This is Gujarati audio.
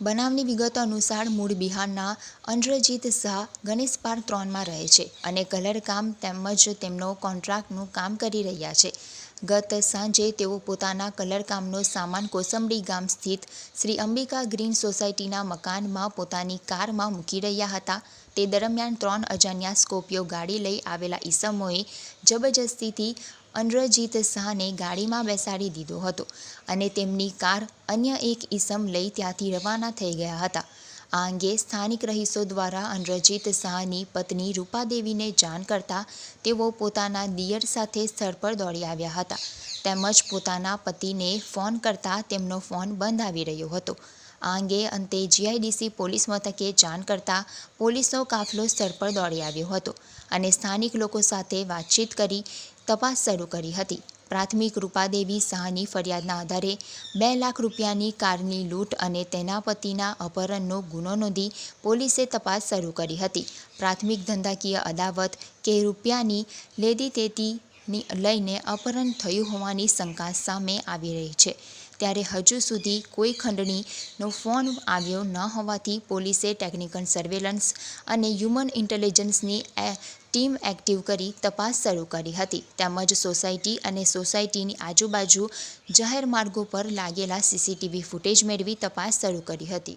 બનાવની વિગતો અનુસાર મૂળ બિહારના અંદ્રજીત શાહ ગણેશ પાર્ક ત્રણમાં રહે છે અને કલરકામ તેમજ તેમનો કોન્ટ્રાક્ટનું કામ કરી રહ્યા છે. ગત સાંજે તેઓ પોતાના કલરકામનો સામાન કોસંબડી ગામ સ્થિત શ્રી અંબિકા ગ્રીન સોસાયટીના મકાનમાં પોતાની કારમાં મૂકી રહ્યા હતા. તે દરમિયાન ત્રણ અજાણ્યા સ્કોપિયો ગાડી લઈ આવેલા ઈસમોએ જબરજસ્તીથી અંદ્રજીત શાહને ગાડીમાં બેસાડી દીધો હતો અને તેમની કાર અન્ય એક ઈસમ લઈ ત્યાંથી રવાના થઈ ગયા હતા. આ અંગે સ્થાનિક રહીશો દ્વારા અનરજીત શાહની પત્ની રૂપાદેવીને જાણ કરતા તેઓ પોતાના દિયર સાથે સ્થળ પર દોડી આવ્યા હતા. તેમજ પોતાના પતિને ફોન કરતા તેમનો ફોન બંધ આવી રહ્યો હતો. આ અંગે અંતે જીઆઈડીસી પોલીસ મથકે જાણ કરતા પોલીસનો કાફલો સ્થળ પર દોડી આવ્યો હતો અને સ્થાનિક લોકો સાથે વાતચીત કરી તપાસ શરૂ કરી હતી. પ્રાથમિક રૂપાદેવી શાહની ફરિયાદના આધારે બે લાખ રૂપિયાની કારની લૂંટ અને તેના પતિના અપહરણનો ગુનો નોંધી પોલીસે તપાસ શરૂ કરી હતી. પ્રાથમિક ધંધાકીય અદાવત કે રૂપિયાની લેતીદેતીની લઈને અપહરણ થયું હોવાની શંકા સામે આવી રહી છે. ત્યારે હજુ સુધી કોઈ ખંડણીનો ફોન આવ્યો ન હોવાથી પોલીસે ટેકનિકલ સર્વેલન્સ અને હ્યુમન ઇન્ટેલિજન્સની ટીમ એક્ટિવ કરી તપાસ શરૂ કરી હતી. તેમજ સોસાયટી અને સોસાયટીની આજુબાજુ જાહેર માર્ગો પર લાગેલા સીસીટીવી ફૂટેજ મેળવી તપાસ શરૂ કરી હતી.